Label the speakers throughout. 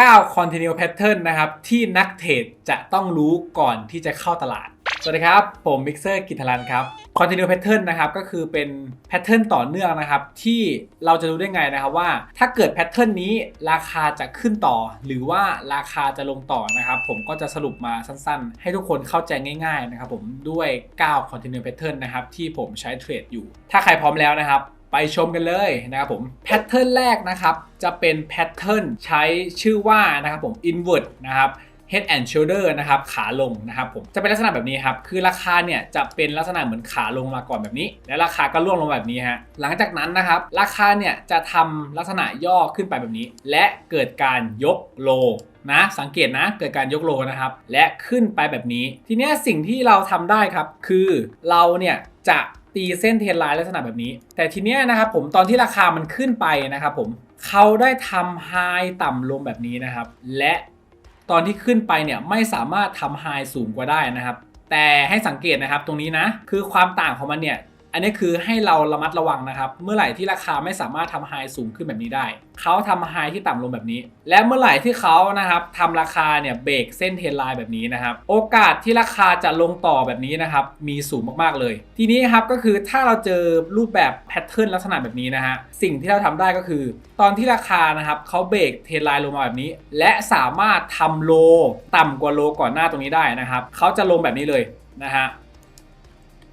Speaker 1: 9 continue pattern นะครับ ที่นักเทรดจะต้องรู้ก่อนที่จะเข้าตลาด สวัสดีครับ ผมมิกเซอร์กิตลันครับ continue pattern นะครับ ก็คือเป็น pattern ต่อเนื่องนะครับ ที่เราจะรู้ได้ไงนะครับว่า ถ้าเกิด pattern นี้ราคาจะขึ้นต่อ หรือว่าราคาจะลงต่อนะครับ ผมก็จะสรุปมาสั้นๆ ให้ทุกคนเข้าใจง่าย ๆ นะครับผมด้วย 9 continue pattern นะครับที่ผมใช้เทรดอยู่ ถ้าใครพร้อมแล้วนะครับ ไปชมกันเลยนะครับผมแพทเทิร์นแรกนะครับ จะเป็นแพทเทิร์นใช้ชื่อว่านะครับผม invert นะครับ head and shoulder นะครับขาลงนะครับผมจะเป็นลักษณะแบบนี้ครับ คือราคาเนี่ยจะเป็นลักษณะเหมือนขาลงมาก่อนแบบนี้ และราคาก็ร่วงลงแบบนี้ฮะหลังจากนั้นนะครับ ราคาเนี่ยจะทำลักษณะย่อขึ้นไปแบบนี้ และเกิดการยกโลนะสังเกตนะเกิดการยกโลนะครับ และขึ้นไปแบบนี้ ทีนี้สิ่งที่เราทำได้ครับ คือเราเนี่ยจะ ตีเส้นเทรนไลน์ลักษณะแบบนี้ แต่ทีเนี้ยนะครับผมตอนที่ราคามันขึ้นไปนะครับผมเขาได้ทำไฮต่ำลงแบบนี้นะครับ และตอนที่ขึ้นไปเนี่ยไม่สามารถทำไฮสูงกว่าได้นะครับ แต่ให้สังเกตนะครับตรงนี้นะ คือความต่างของมันเนี่ย อันนี้คือให้เราระมัดระวังนะครับ เมื่อไหร่ที่ราคาไม่สามารถทำไฮสูงขึ้นแบบนี้ได้ เขาทำไฮที่ต่ำลงแบบนี้ และเมื่อไหร่ที่เขานะครับทำราคาเนี่ยเบรกเส้นเทรนไลน์แบบนี้นะครับ โอกาสที่ราคาจะลงต่อแบบนี้นะครับ มีสูงมากๆเลย ทีนี้ครับก็คือถ้าเราเจอรูปแบบแพทเทิร์นลักษณะแบบนี้นะฮะ สิ่งที่เราทำได้ก็คือ ตอนที่ราคานะครับเขาเบรกเทรนไลน์ลงมาแบบนี้ และสามารถทำโล ต่ำกว่าโลก่อนหน้าตรงนี้ได้นะครับเขาจะลงแบบนี้เลยนะฮะ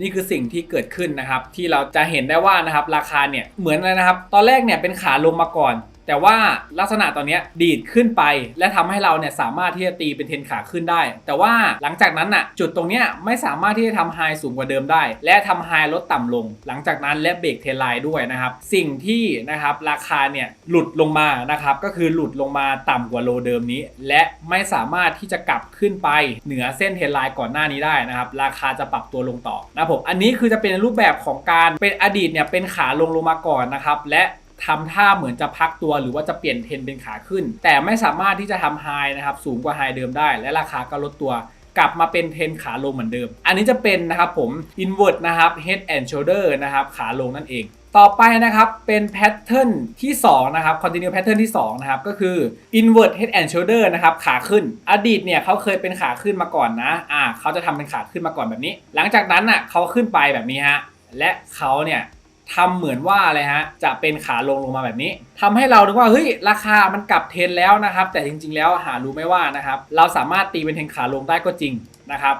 Speaker 1: นี่คือสิ่งที่เกิดขึ้นนะครับ ที่เราจะเห็นได้ว่านะครับราคาเนี่ยเหมือนเลยนะครับ ตอนแรกเนี่ยเป็นขาลงมาก่อน แต่ว่าลักษณะตอนนี้ดีดขึ้นไป และทำให้เราเนี่ยสามารถที่จะตีเป็นเทนขาขึ้นได้ แต่ว่าหลังจากนั้นน่ะจุดตรงเนี้ยไม่สามารถที่จะทำไฮสูงกว่าเดิมได้ และทำไฮลดต่ำลง หลังจากนั้นและเบรกเทนไลน์ด้วยนะครับ สิ่งที่นะครับราคาเนี่ยหลุดลงมานะครับก็คือหลุดลงมาต่ำกว่าโลเดิมนี้ และไม่สามารถที่จะกลับขึ้นไปเหนือเส้นเทนไลน์ก่อนหน้านี้ได้นะครับราคาจะปรับตัวลงต่อนะผมอันนี้คือจะเป็นรูปแบบของการเป็นอดีตเนี่ยเป็นขาลงลงมาก่อนนะครับและ ทำท่าเหมือนจะพักตัวหรือว่าจะเปลี่ยนเทนเป็นขาขึ้น แต่ไม่สามารถที่จะทำไฮนะครับสูงกว่าไฮเดิมได้ และราคาก็ลดตัวกลับมาเป็นเทนขาลงเหมือนเดิม อันนี้จะเป็นนะครับผม invert นะครับ head and shoulder นะครับขาลงนั่นเอง ต่อไปนะครับเป็นแพทเทิร์นที่2นะครับ continue pattern ที่2นะครับก็คือ invert head and shoulder นะครับขาขึ้น อดีตเนี่ยเขาเคยเป็นขาขึ้นมาก่อนนะ อ่าเขาจะทำเป็นขาขึ้นมาก่อนแบบนี้ หลังจากนั้นอะเขาขึ้นไปแบบนี้ฮะ และเขาเนี่ย ทำเหมือนว่าอะไรฮะจะเป็นขาลงลงมาแบบนี้ทำให้เราคิดว่าเฮ้ยราคามันกลับเทรนแล้วนะครับ แต่จริง ๆ แล้วหารู้ไม่ว่านะครับ เราสามารถตีเป็นเทรนขาลงได้ก็จริงนะครับ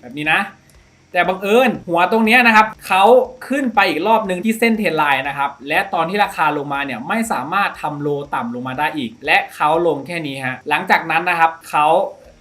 Speaker 1: แบบนี้นะ แต่บังเอิญหัวตรงนี้นะครับเขาขึ้นไปอีกรอบหนึ่งที่เส้นเทนไลน์นะครับ และตอนที่ราคาลงมาเนี่ยไม่สามารถทำโลต่ำลงมาได้อีก และเขาลงแค่นี้ฮะหลังจากนั้นนะครับเขา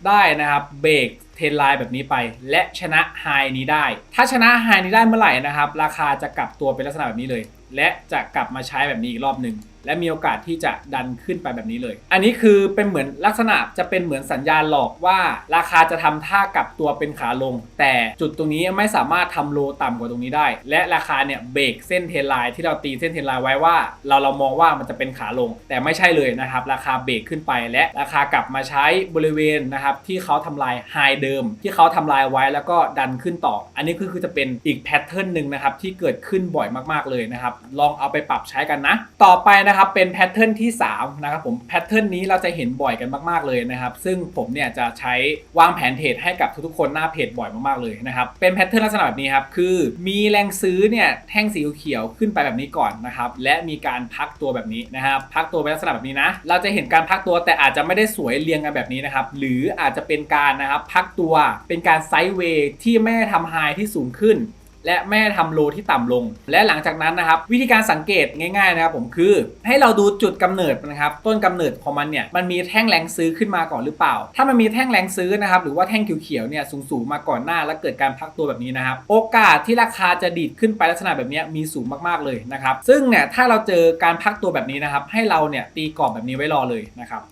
Speaker 1: ได้นะครับเบรกเทรนไลน์แบบนี้ไป และชนะไฮนี้ได้ ถ้าชนะไฮนี้ได้เมื่อไหร่นะครับ ราคาจะกลับตัวเป็นลักษณะแบบนี้เลย และจะกลับมาใช้แบบนี้อีกรอบหนึ่ง และมีโอกาสที่จะดันขึ้นไปแบบนี้เลย อันนี้คือเป็นเหมือนลักษณะจะเป็นเหมือนสัญญาณหลอกว่า ราคาจะทำท่ากลับตัวเป็นขาลง แต่จุดตรงนี้ไม่สามารถทำโลต่ำกว่าตรงนี้ได้ และราคาเนี่ยเบรกเส้นเทรนไลน์ที่เราตีเส้นเทรนไลน์ไว้ว่า เราเรามองว่ามันจะเป็นขาลง แต่ไม่ใช่เลยนะครับ ราคาเบรกขึ้นไป และราคากลับมาใช้บริเวณนะครับที่เขาทำลายไฮเดิม ที่เขาทำลายไว้แล้วก็ดันขึ้นต่อ อันนี้คือคือจะเป็นอีกแพทเทิร์นหนึ่งนะครับที่เกิดขึ้นบ่อยมากๆเลยนะครับลองเอาไปปรับใช้กันนะ ต่อไปนะครับเป็นแพทเทิร์นที่3นะครับผมแพทเทิร์นนี้เราจะเห็นบ่อยกันมากๆเลยนะครับซึ่งผมเนี่ยจะใช้วางแผนเทรดให้กับทุกๆคนหน้าเพจบ่อยมากๆเลยนะครับเป็นแพทเทิร์นลักษณะแบบนี้ครับคือมีแรงซื้อเนี่ยแท่งสีเขียวขึ้นไปแบบนี้ก่อนนะครับและมีการพักตัวแบบนี้นะครับพักตัวเป็นลักษณะแบบนี้นะเราจะเห็นการพักตัวแต่อาจจะไม่ได้สวยเรียงกันแบบนี้นะครับหรืออาจจะเป็นการนะครับพักตัวเป็นการไซด์เวย์ที่ไม่ทำไฮที่สูงขึ้น และไม่ได้ทำโลที่ต่ำลง และหลังจากนั้นนะครับ วิธีการสังเกตง่ายๆนะครับผมคือให้เราดูจุดกำเนิดนะครับต้นกำเนิดของมันเนี่ยมันมีแท่งแรงซื้อขึ้นมาก่อนหรือเปล่า ถ้ามันมีแท่งแรงซื้อนะครับหรือว่าแท่งเขียวๆเนี่ยสูงๆมาก่อนหน้า แล้วเกิดการพักตัวแบบนี้นะครับโอกาสที่ราคาจะดีดขึ้นไปลักษณะแบบนี้มีสูงมากๆเลยนะครับซึ่งเนี่ยถ้าเราเจอการพักตัวแบบนี้นะครับให้เราเนี่ยตีกรอบแบบนี้ไว้รอเลยนะครับ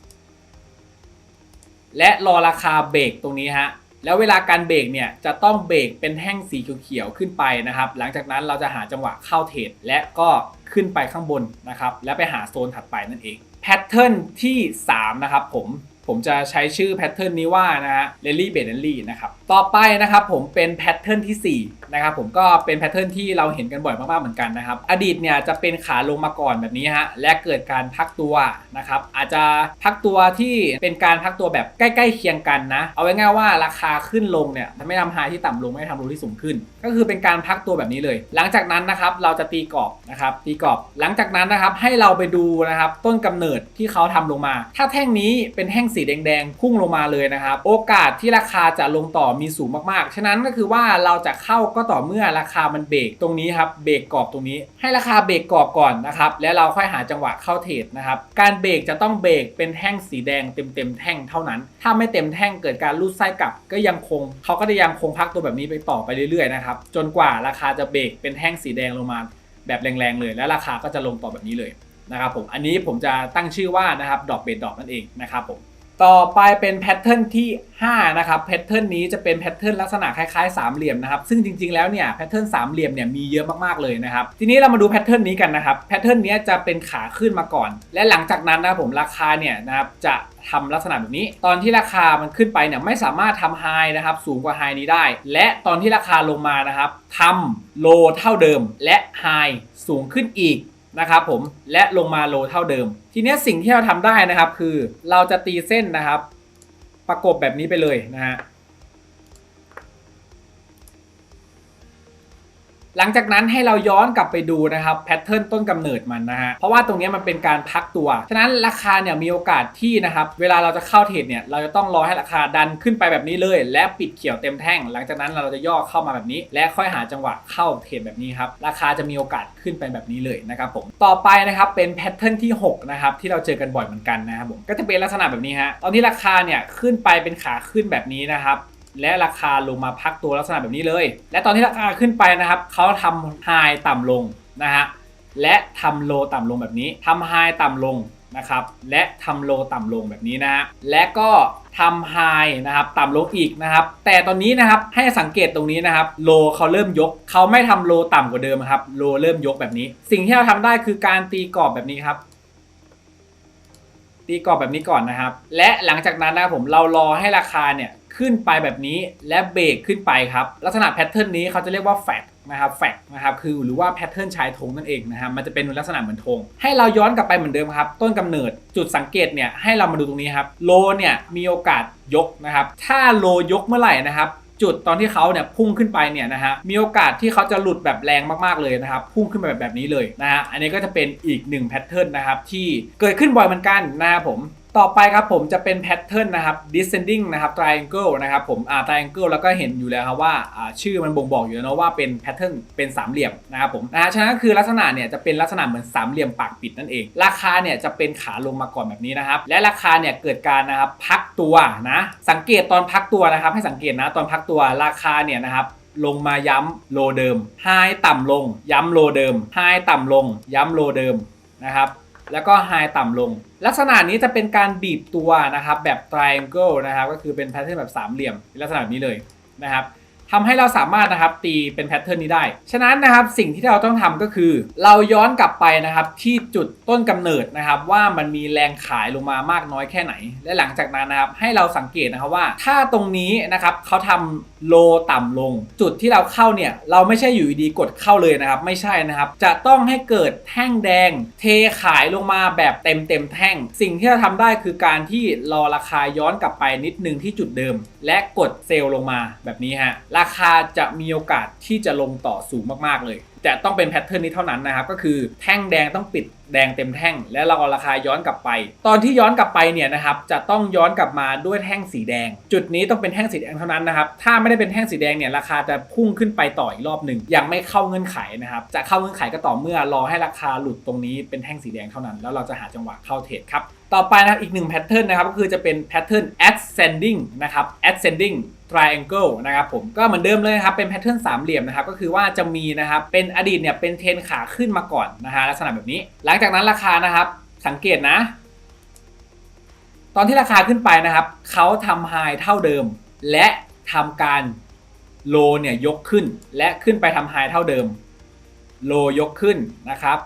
Speaker 1: และรอราคาเบรกตรงนี้ฮะ แล้วเวลาการเบรกเนี่ยจะต้องเบรกเป็นแท่งสีเขียวๆขึ้นไปนะครับ หลังจากนั้นเราจะหาจังหวะเข้าเทรดและก็ขึ้นไปข้างบนนะครับ และไปหาโซนถัดไปนั่นเองแพทเทิร์นที่ 3 นะครับผม ผมจะใช้ชื่อแพทเทิร์นนี้ว่านะฮะเรลลี่เบเนลลี่นะครับ ต่อไปนะครับผมเป็นแพทเทิร์นที่ 4 นะครับผมก็เป็นแพทเทิร์นที่เราเห็นกันบ่อยมากๆเหมือนกันนะครับ อดีตเนี่ยจะเป็นขาลงมาก่อนแบบนี้ฮะ และเกิดการพักตัวนะครับ อาจจะพักตัวที่เป็นการพักตัวแบบใกล้ๆเคียงกันนะ เอาไว้ง่ายว่าราคาขึ้นลงเนี่ยมันไม่ทำไฮที่ต่ำลงไม่ทำโลที่สูงขึ้น ก็คือเป็นการพักตัวแบบนี้เลย หลังจากนั้นนะครับเราจะตีกรอบนะครับตีกรอบ หลังจากนั้นนะครับให้เราไปดูนะครับต้นกำเนิดที่เขาทำลงมา ถ้าแท่งนี้เป็นแท่งสีแดงๆ พุ่งลงมาเลยนะครับ โอกาสที่ราคาจะลงต่อมีสูงมากๆ ฉะนั้นก็คือว่าเราจะเข้าก็ต่อเมื่อราคามันเบรกตรงนี้ครับ เบรกกรอบตรงนี้ ให้ราคาเบรกกรอบก่อนนะครับ แล้วเราค่อยหาจังหวะเข้าเทรดนะครับ การเบรกจะต้องเบรกเป็นแท่งสีแดงเต็มๆแท่งเท่านั้น ถ้าไม่เต็มแท่งเกิดการรูดไส้กลับ ก็ยังคงเขาก็จะยังคงพักตัวแบบนี้ไปต่อไปเรื่อยๆนะครับ จนกว่าราคาจะเบรกเป็นแท่งสีแดงลงมาแบบแรงๆเลย และราคาก็จะลงต่อแบบนี้เลยนะครับผม อันนี้ผมจะตั้งชื่อว่านะครับดอกเบดดอกนั่นเองนะครับผม ต่อไปเป็นแพทเทิร์นที่ 5 นะครับแพทเทิร์นนี้จะเป็นแพทเทิร์นลักษณะคล้ายๆสามเหลี่ยมนะครับซึ่งจริงๆแล้วเนี่ยแพทเทิร์นสามเหลี่ยมเนี่ยมีเยอะมากๆเลยนะครับทีนี้เรามาดูแพทเทิร์นนี้กันนะครับแพทเทิร์นนี้จะเป็นขาขึ้นมาก่อน และหลังจากนั้นนะครับผมราคาเนี่ยนะครับจะทำลักษณะแบบนี้ ตอนที่ราคามันขึ้นไปเนี่ยไม่สามารถทำไฮนะครับสูงกว่าไฮนี้ได้ และตอนที่ราคาลงมานะครับทำโลเท่าเดิมและไฮสูงขึ้นอีก นะครับผมและลงมาโลเท่าเดิม ทีนี้สิ่งที่เราทำได้นะครับคือเราจะตีเส้นนะครับ ประกบแบบนี้ไปเลยนะฮะ หลังจากนั้นให้เราย้อนกลับไปดูนะครับแพทเทิร์นต้นกำเนิดมันนะฮะเพราะว่าตรงนี้มันเป็นการพักตัว ฉะนั้นราคาเนี่ยมีโอกาสที่นะครับเวลาเราจะเข้าเทรดเนี่ยเราจะต้องรอให้ราคาดันขึ้นไปแบบนี้เลย และปิดเขียวเต็มแท่ง หลังจากนั้นเราจะย่อเข้ามาแบบนี้ และค่อยหาจังหวะเข้าเทรดแบบนี้ครับราคาจะมีโอกาสขึ้นไปแบบนี้เลยนะครับผมต่อไปนะครับเป็นแพทเทิร์นที่6นะครับที่เราเจอกันบ่อยเหมือนกันนะครับผมก็จะเป็นลักษณะแบบนี้ฮะตอนที่ราคาเนี่ยขึ้นไปเป็นขาขึ้นแบบนี้นะครับ และราคาลงมาพักตัวลักษณะแบบนี้เลย และตอนที่ราคาขึ้นไปนะครับเขาทำไฮต่ำลงนะฮะและทำโลต่ำลงแบบนี้ทำไฮต่ำลงนะครับและทำโลต่ำลงแบบนี้นะฮะและก็ทำไฮนะครับต่ำลงอีกนะครับ แต่ตอนนี้นะครับให้สังเกตตรงนี้นะครับโลเขาเริ่มยกเขาไม่ทำโลต่ำกว่าเดิมครับโลเริ่มยกแบบนี้ สิ่งที่เราทำได้คือการตีกรอบแบบนี้ครับ ตีกรอบแบบนี้ก่อนนะครับ และหลังจากนั้นนะผมเรารอให้ราคาเนี่ย ขึ้นไปแบบนี้และเบรกขึ้นไปครับ ลักษณะแพทเทิร์นนี้เขาจะเรียกว่าแฟกนะครับแฟกนะครับคือหรือว่าแพทเทิร์นชายธงนั่นเองนะครับมันจะเป็นลักษณะเหมือนธงให้เราย้อนกลับไปเหมือนเดิมครับ ต้นกำเนิดจุดสังเกตเนี่ยให้เรามาดูตรงนี้ครับโลเนี่ยมีโอกาสยกนะครับ ถ้าโลยกเมื่อไหร่นะครับจุดตอนที่เขาเนี่ยพุ่งขึ้นไปเนี่ยนะฮะมีโอกาสที่เขาจะหลุดแบบแรงมากๆเลยนะครับพุ่งขึ้นไปแบบแบบนี้เลยนะฮะอันนี้ก็จะเป็นอีกหนึ่งแพทเทิร์นนะครับที่เกิดขึ้นบ่อยเหมือนกันนะครับผม ต่อไปครับผมจะเป็นแพทเทิร์นนะครับ descending นะครับ triangle นะครับผมอ่า triangle แล้วก็เห็นอยู่แล้วครับว่าอ่าชื่อมันบ่งบอกอยู่แล้วเนะว่าเป็นแพทเทิร์นเป็นสามเหลี่ยมนะครับผมนะฮะฉะนั้นคือลักษณะเนี่ยจะเป็นลักษณะเหมือนสามเหลี่ยมปากปิดนั่นเอง ราคาเนี่ยจะเป็นขาลงมาก่อนแบบนี้นะครับ และราคาเนี่ยเกิดการนะครับพักตัวนะ สังเกตตอนพักตัวนะครับ ให้สังเกตนะตอนพักตัวราคาเนี่ยนะครับลงมาย้ำโลเดิมไฮต่ำลง ย้ำโลเดิมไฮต่ำลง ย้ำโลเดิมนะครับ แล้วก็ไฮต่ำลง ลักษณะนี้จะเป็นการบีบตัวนะครับแบบ triangle นะครับก็คือเป็นแพทเทิร์นแบบสามเหลี่ยมลักษณะนี้เลยนะครับ ทำให้เราสามารถนะครับตีเป็นแพทเทิร์นนี้ได้ ฉะนั้นนะครับสิ่งที่เราต้องทำก็คือ เราย้อนกลับไปนะครับที่จุดต้นกำเนิดนะครับว่ามันมีแรงขายลงมามากน้อยแค่ไหน และหลังจากนั้นนะครับให้เราสังเกตนะครับว่า ถ้าตรงนี้นะครับเขาทำโลต่ำลง จุดที่เราเข้าเนี่ยเราไม่ใช่อยู่ดีกดเข้าเลยนะครับ ไม่ใช่นะครับ จะต้องให้เกิดแท่งแดง เทขายลงมาแบบเต็มเต็มแท่ง สิ่งที่เราทำได้คือการที่รอราคาย้อนกลับไปนิดนึงที่จุดเดิม และกดเซลล์ลงมาแบบนี้ฮะราคาจะมีโอกาสที่จะลงต่อสูงมากๆเลย แต่ต้องเป็นแพทเทิร์นนี้เท่านั้นนะครับ ก็คือแท่งแดงต้องปิดแดงเต็มแท่ง และเราเอาราคาย้อนกลับไป ตอนที่ย้อนกลับไปเนี่ยนะครับจะต้องย้อนกลับมาด้วยแท่งสีแดง จุดนี้ต้องเป็นแท่งสีแดงเท่านั้นนะครับถ้าไม่ได้เป็นแท่งสีแดงเนี่ยราคาจะพุ่งขึ้นไปต่ออีกรอบหนึ่งยังไม่เข้าเงื่อนไขนะครับจะเข้าเงื่อนไขก็ต่อเมื่อรอให้ราคาหลุดตรงนี้เป็นแท่งสีแดงเท่านั้น แล้วเราจะหาจังหวะเข้าเทรดครับต่อไปนะครับอีกหนึ่งแพทเทิร์นนะครับก็คือจะเป็นแพทเทิร์น ascending นะครับ ascending triangle นะครับผมก็เหมือนเดิมเลยครับเป็นแพทเทิร์นสามเหลี่ยมนะครับก็คือว่าจะมีนะครับเป็นอดีตเนี่ยเป็นเทรนขาขึ้นมาก่อนนะฮะลักษณะแบบนี้ หลังจากนั้นราคานะครับสังเกตนะ ตอนที่ราคาขึ้นไปนะครับเขาทำไฮเท่าเดิม และทำการโลเนี่ยยกขึ้น และขึ้นไปทำไฮเท่าเดิมโลยกขึ้นนะครับ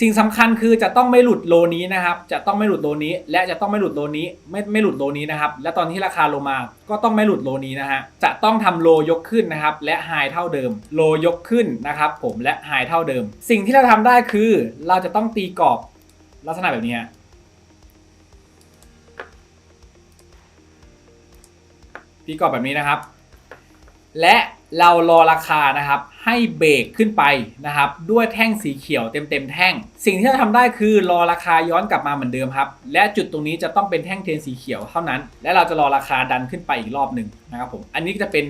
Speaker 1: สิ่งสำคัญคือจะต้องไม่หลุดโลนี้นะครับ จะต้องไม่หลุดโลนี้ และจะต้องไม่หลุดโลนี้ ไม่ไม่หลุดโลนี้นะครับ และตอนที่ราคาลงมาก็ต้องไม่หลุดโลนี้นะฮะ จะต้องทำโลยกขึ้นนะครับ และไฮเท่าเดิม โลยกขึ้นนะครับ ผมและไฮเท่าเดิม สิ่งที่เราทำได้คือ เราจะต้องตีกรอบลักษณะแบบนี้ตีกรอบแบบนี้นะครับ และ เรารอราคานะครับให้เบรกขึ้นไปนะครับด้วยแท่งสีเขียวเต็มเต็มๆแท่ง สิ่งที่เราทำได้คือรอราคาย้อนกลับมาเหมือนเดิมครับและจุดตรงนี้จะต้องเป็นแท่งเทียนสีเขียวเท่านั้น และเราจะรอราคาดันขึ้นไปอีกรอบหนึ่งนะครับผมอันนี้จะเป็น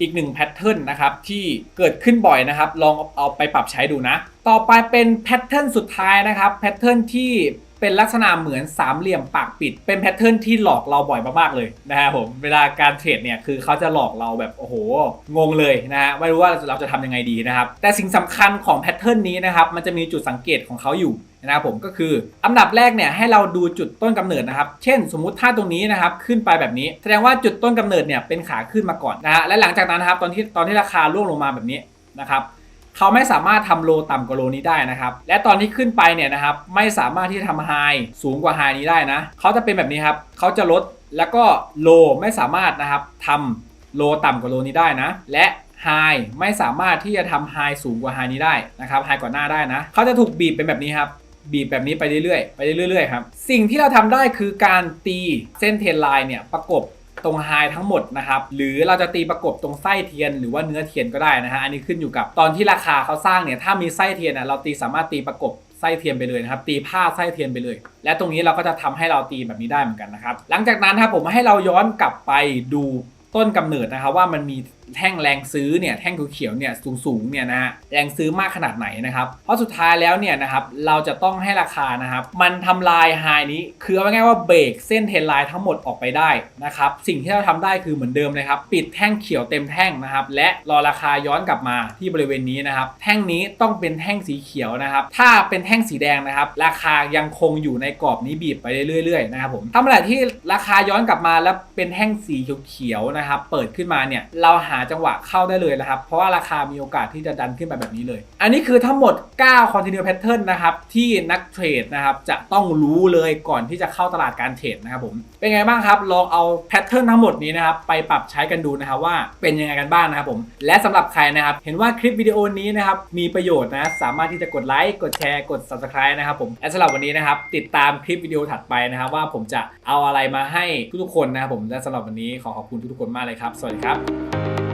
Speaker 1: อีกหนึ่งแพทเทิร์นนะครับที่เกิดขึ้นบ่อยนะครับ ลองเอาไปปรับใช้ดูนะ ต่อไปเป็นแพทเทิร์นสุดท้ายนะครับแพทเทิร์นที่ เป็นลักษณะเหมือนสามเหลี่ยมปากปิด เป็นแพทเทิร์นที่หลอกเราบ่อยมากๆเลยนะฮะผมเวลาการเทรดเนี่ยคือเขาจะหลอกเราแบบโอ้โหงงเลยนะฮะไม่รู้ว่าเราจะทำยังไงดีนะครับแต่สิ่งสำคัญของแพทเทิร์นนี้นะครับมันจะมีจุดสังเกตของเขาอยู่นะครับผมก็คืออันดับแรกเนี่ยให้เราดูจุดต้นกำเนิดนะครับ เช่น สมมุติถ้าตรงนี้นะครับขึ้นไปแบบนี้ แสดงว่าจุดต้นกำเนิดเนี่ยเป็นขาขึ้นมาก่อนนะฮะและหลังจากนั้นนะครับตอนที่ตอนที่ราคาร่วงลงมาแบบนี้นะครับ เขาไม่สามารถทำโลต่ำกว่าโลนี้ได้นะครับ และตอนที่ขึ้นไปเนี่ยนะครับไม่สามารถที่จะทำไฮสูงกว่าไฮนี้ได้นะเขาจะเป็นแบบนี้ครับเขาจะลดแล้วก็โลไม่สามารถนะครับทำโลต่ำกว่าโลนี้ได้นะ และไฮไม่สามารถที่จะทำไฮสูงกว่าไฮนี้ได้นะครับไฮกว่าหน้าได้นะเขาจะถูกบีบเป็นแบบนี้ครับบีบแบบนี้ไปเรื่อยๆ ไปเรื่อยๆครับ สิ่งที่เราทำได้คือการตีเส้นเทนไลน์เนี่ยประกบ ตรงไฮทั้งหมดนะครับหรือเราจะตีประกบตรงไส้เทียนหรือว่าเนื้อเทียนก็ได้นะฮะอันนี้ขึ้นอยู่กับตอนที่ราคาเขาสร้างเนี่ยถ้ามีไส้เทียนเราตีสามารถตีประกบไส้เทียนไปเลยนะครับตีผ้าไส้เทียนไปเลย และตรงนี้เราก็จะทำให้เราตีแบบนี้ได้เหมือนกันนะครับหลังจากนั้นนะครับผมให้เราย้อนกลับไปดูต้นกำเนิดนะครับว่ามันมี แท่งแรงซื้อเนี่ยแท่งเขียวๆเนี่ยสูงๆเนี่ยนะฮะแรงซื้อมากขนาดไหนนะครับเพราะสุดท้ายแล้วเนี่ยนะครับเราจะต้องให้ราคานะครับมันทำลายไฮนี้คือเอาง่ายๆว่าเบรกเส้นเทรนไลน์ทั้งหมดออกไปได้นะครับสิ่งที่เราทำได้คือเหมือนเดิมเลยครับปิดแท่งเขียวเต็มแท่งนะครับและรอราคาย้อนกลับมาที่บริเวณนี้นะครับแท่งนี้ต้องเป็นแท่งสีเขียวนะครับถ้าเป็นแท่งสีแดงนะครับราคายังคงอยู่ในกรอบนี้บีบไปเรื่อยๆนะครับผมถ้าเมื่อไหร่ที่ราคาย้อนกลับมาแล้วเป็นแท่งสีเขียวๆนะครับเปิดขึ้นมาเนี่ยเราหาจังหวะเข้าได้เลยนะครับ เพราะว่าราคามีโอกาสที่จะดันขึ้นไปแบบนี้เลย อันนี้คือทั้งหมด 9 continue pattern นะครับ ที่นักเทรดนะครับ จะต้องรู้เลยก่อนที่จะเข้าตลาดการเทรดนะครับผม เป็นไงบ้างครับ ลองเอาแพทเทิร์นทั้งหมดนี้นะครับ ไปปรับใช้กันดูนะครับว่าเป็นยังไงกันบ้างนะครับผม และสำหรับใครนะครับ เห็นว่าคลิปวิดีโอนี้นะครับมีประโยชน์นะ สามารถที่จะกดไลค์ กดแชร์ กด subscribe นะครับผม และสำหรับวันนี้นะครับ ติดตามคลิปวิดีโอถัดไปนะครับว่าผมจะเอาอะไรมาให้ทุกๆคนนะครับผม และสำหรับวันนี้ขอขอบคุณทุกๆคนมากเลยครับ สวัสดีครับ